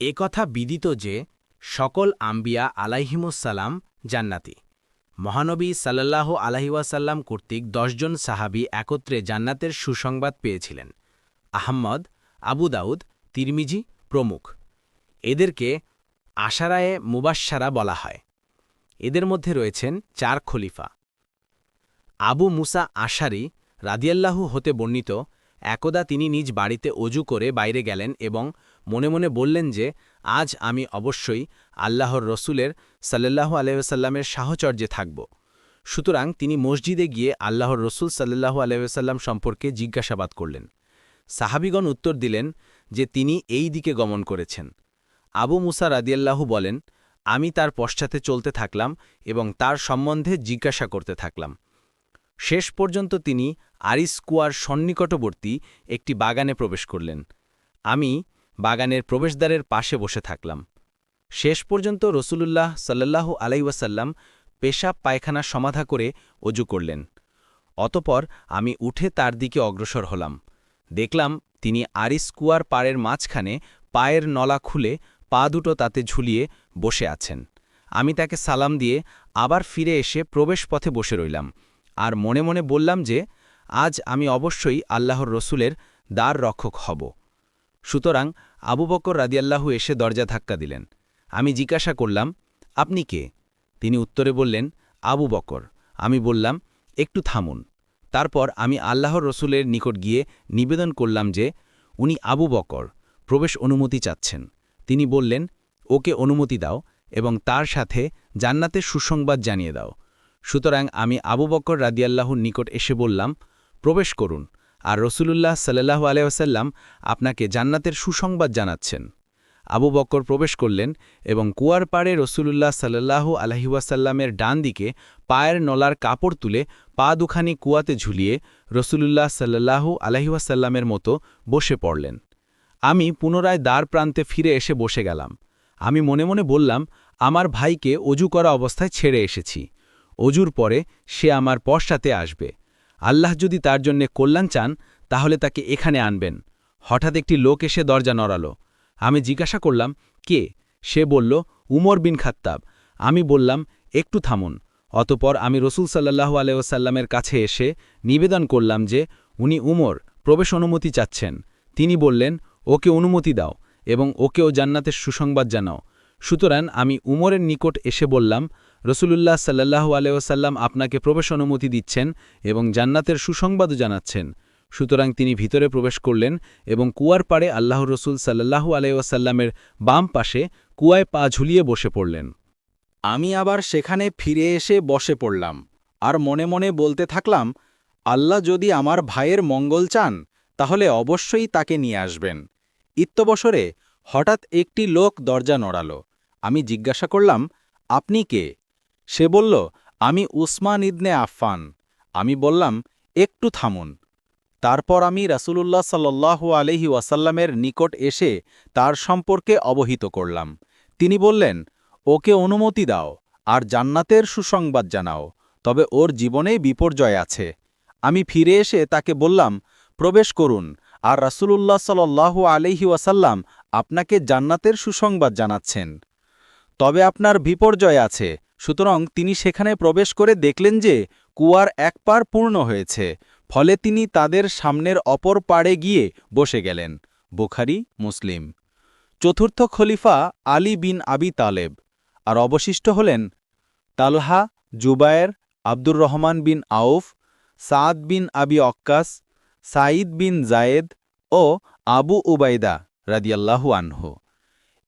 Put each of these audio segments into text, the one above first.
কথা বিদিত যে সকল আম্বিয়া আলাইহিমুসালাম জান্নাতি। মহানবী সাল্লাল্লাহু আলাহিওয়াসাল্লাম কর্তৃক দশজন সাহাবি একত্রে জান্নাতের সুসংবাদ পেয়েছিলেন। আহম্মদ, আবু দাউদ, তিরমিজি প্রমুখ। এদেরকে আশারায়ে মুবাসারা বলা হয়। এদের মধ্যে রয়েছেন চার খলিফা। আবু মুসা আশারি রাদিয়াল্লাহু হতে বর্ণিত, একদা তিনি নিজ বাড়িতে অজু করে বাইরে গেলেন এবং মনে মনে বললেন যে, আজ আমি অবশ্যই আল্লাহর রসুলের সাল্লাল্লাহু আলহামের সাহচর্যে থাকব। সুতরাং তিনি মসজিদে গিয়ে আল্লাহর রসুল সাল্লাল্লাহু আলহাম সম্পর্কে জিজ্ঞাসাবাদ করলেন। সাহাবিগণ উত্তর দিলেন যে, তিনি এই দিকে গমন করেছেন। আবু মুসা রাদিয়াল্লাহু বলেন, আমি তার পশ্চাতে চলতে থাকলাম এবং তার সম্বন্ধে জিজ্ঞাসা করতে থাকলাম। শেষ পর্যন্ত তিনি আরিসকুয়ার সন্নিকটবর্তী একটি বাগানে প্রবেশ করলেন। আমি বাগানের প্রবেশদ্বারের পাশে বসে থাকলাম। শেষ পর্যন্ত রসুলুল্লাহ সাল্লাল্লাহু আলাইওয়াসাল্লাম পেশাব পায়খানা সমাধা করে অজু করলেন। অতপর আমি উঠে তার দিকে অগ্রসর হলাম। দেখলাম তিনি আরিসকুয়ার পাড়ের মাঝখানে পায়ের নলা খুলে পা দুটো তাতে ঝুলিয়ে বসে আছেন। আমি তাকে সালাম দিয়ে আবার ফিরে এসে প্রবেশপথে বসে রইলাম আর মনে মনে বললাম যে, আজ আমি অবশ্যই আল্লাহর রসুলের দ্বার রক্ষক হব। সুতরাং আবু বকর রাদিয়াল্লাহু এসে দরজা ধাক্কা দিলেন। আমি জিজ্ঞাসা করলাম, আপনি কে? তিনি উত্তরে বললেন, আবু বকর। আমি বললাম, একটু থামুন। তারপর আমি আল্লাহর রসুলের নিকট গিয়ে নিবেদন করলাম যে, উনি আবু বকর, প্রবেশ অনুমতি চাচ্ছেন। তিনি বললেন, ওকে অনুমতি দাও এবং তার সাথে জান্নাতের সুসংবাদ জানিয়ে দাও। সুতরাং আমি আবু বকর রাদিয়াল্লাহুর নিকট এসে বললাম, প্রবেশ করুন। আর রসুলুল্লাহ সাল্লাহু আলহাম আপনাকে জান্নাতের সুসংবাদ জানাচ্ছেন। আবু বক্কর প্রবেশ করলেন এবং কুয়ার পাড়ে রসুলুল্লাহ সাল্লাহু আলহিউসাল্লামের ডান দিকে পায়ের নলার কাপড় তুলে পা দুখানি কুয়াতে ঝুলিয়ে রসুলুল্লাহ সাল্লাহু আলহিউসাল্লামের মতো বসে পড়লেন। আমি পুনরায় দ্বার প্রান্তে ফিরে এসে বসে গেলাম। আমি মনে মনে বললাম, আমার ভাইকে অজু করা অবস্থায় ছেড়ে এসেছি। অজুর পরে সে আমার পশ্চাতে আসবে। আল্লাহ যদি তার জন্যে কল্যাণ চান, তাহলে তাকে এখানে আনবেন। হঠাৎ একটি লোক এসে দরজা নড়াল। আমি জিজ্ঞাসা করলাম, কে? সে বলল, উমর বিন খাত্তাব। আমি বললাম, একটু থামুন। অতপর আমি রসুল সাল্লাহু আলহামের কাছে এসে নিবেদন করলাম যে, উনি উমর, প্রবেশ অনুমতি চাচ্ছেন। তিনি বললেন, ওকে অনুমতি দাও এবং ওকেও জান্নাতের সুসংবাদ জানাও। সুতরাং আমি উমরের নিকট এসে বললাম রসুলুল্লাহ সাল্লাহু আলহাম আপনাকে প্রবেশ অনুমতি দিচ্ছেন এবং জান্নাতের সুসংবাদও জানাচ্ছেন। সুতরাং তিনি ভিতরে প্রবেশ করলেন এবং কুয়ার পাড়ে আল্লাহ রসুল সাল্লাহু আলহাসাল্লামের বাম পাশে কুয়ায় পা ঝুলিয়ে বসে পড়লেন। আমি আবার সেখানে ফিরে এসে বসে পড়লাম আর মনে মনে বলতে থাকলাম, আল্লাহ যদি আমার ভাইয়ের মঙ্গল চান, তাহলে অবশ্যই তাকে নিয়ে আসবেন। ইত্যবসরে হঠাৎ একটি লোক দরজা নড়াল। আমি জিজ্ঞাসা করলাম, আপনি কে? সে বলল, আমি উসমান ইদনে আফফান। আমি বললাম, একটু থামুন। তারপর আমি রাসূলুল্লাহ সাল্লু আলহি ওয়াসাল্লামের নিকট এসে তার সম্পর্কে অবহিত করলাম। তিনি বললেন, ওকে অনুমতি দাও আর জান্নাতের সুসংবাদ জানাও, তবে ওর জীবনে বিপর্যয় আছে। আমি ফিরে এসে তাকে বললাম, প্রবেশ করুন আর রাসূলুল্লাহ সাল্লু আলহি ওয়াসাল্লাম আপনাকে জান্নাতের সুসংবাদ জানাচ্ছেন। তবে আপনার বিপর্যয় আছে সুতরাং তিনি সেখানে প্রবেশ করে দেখলেন যে কুয়ার এক পার পূর্ণ হয়েছে, ফলে তিনি তাদের সামনের অপর পাড়ে গিয়ে বসে গেলেন। বুখারি, মুসলিম। চতুর্থ খলিফা আলী বিন আবি তালেব আর অবশিষ্ট হলেন তালহা, জুবায়ের, আব্দুর রহমান বিন আউফ, সাদ বিন আবি অক্কাস, সাঈদ বিন জায়েদ ও আবু উবাইদা রাদিয়াল্লাহু আনহু।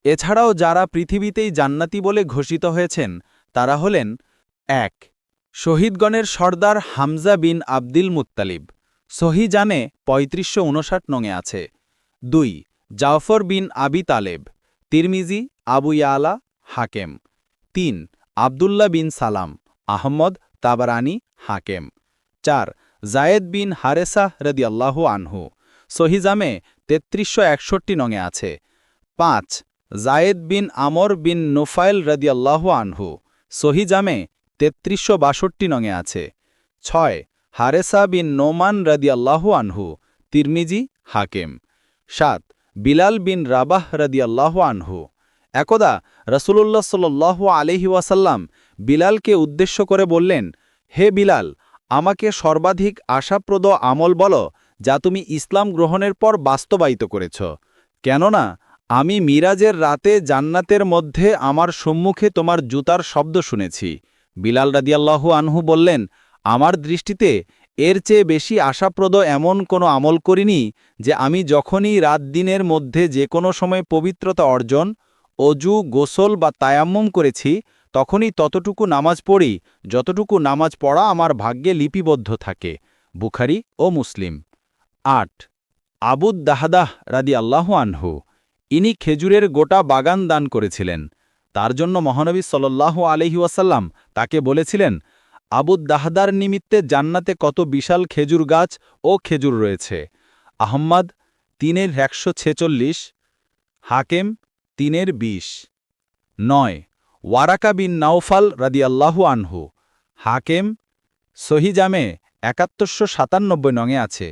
এছাড়াও যারা পৃথিবীতেই জান্নাতি বলে ঘোষিত হয়েছেন তারা হলেন, এক, শহীদগণের সর্দার হামজা বিন আবদিল মুত্তালিব। সহি জানে পঁয়ত্রিশশো উনষাট নঙে আছে। দুই জাফর বিন আবি তালেব। তিরমিজি, আবু ইয়ালা, হাকেম। তিন আবদুল্লা বিন সালাম আহম্মদ তাবারানি, হাকেম। চার, জায়েদ বিন হারেসাহ রদি রদিয়াল্লাহ আনহু। সহিজামে তেত্রিশশো একষট্টি নঙে আছে। পাঁচ, জায়েদ বিন আমর বিন নোফাইল রদিয়াল্লাহ আনহু। সহিজামে তেত্রিশশো বাষট্টি নঙে আছে। ছয়, হারেসা বিন নোমান রদিয়াল্লাহ আনহু, তিরমিজি, হাকেম। সাত, বিলাল বিন রাবাহ রাদিয়াল্লাহ আনহু। একদা রসুল্লাহ সাল্লাহ আলহি ওয়াসাল্লাম বিলালকে উদ্দেশ্য করে বললেন, হে বিলাল, আমাকে সর্বাধিক আশাপ্রদ আমল বলো যা তুমি ইসলাম গ্রহণের পর বাস্তবায়িত করেছ। কেননা আমি মিরাজের রাতে জান্নাতের মধ্যে আমার সম্মুখে তোমার জুতার শব্দ শুনেছি। বিলাল রাদিয়াল্লাহু আনহু বললেন, আমার দৃষ্টিতে এর চেয়ে বেশি আশাপ্রদ এমন কোনো আমল করিনি যে আমি যখনই রাত দিনের মধ্যে যে কোনো সময় পবিত্রতা অর্জন, অজু, গোসল বা তায়াম্মম করেছি, তখনই ততটুকু নামাজ পড়ি, যতটুকু নামাজ পড়া আমার ভাগ্যে লিপিবদ্ধ থাকে। বুখারি ও মুসলিম। আট। আবুদ দাহাদাহ রাদি আল্লাহ আনহু। ইনি খেজুরের গোটা বাগান দান করেছিলেন। তার জন্য মহানবী সাল্লাহ আলহিউসাল্লাম তাকে বলেছিলেন আবুদ দাহদার নিমিত্তে জান্নাতে কত বিশাল খেজুর গাছ ও খেজুর রয়েছে। আহম্মদ তিনের একশো ছেচল্লিশ, হাকেম তিনের বিশ। নয়, ওয়ারাকা বিন নাওফাল রাদিয়াল্লাহু আনহু। হাকেম সহিজামে একাত্তরশো সাতানব্বই নঙে আছে।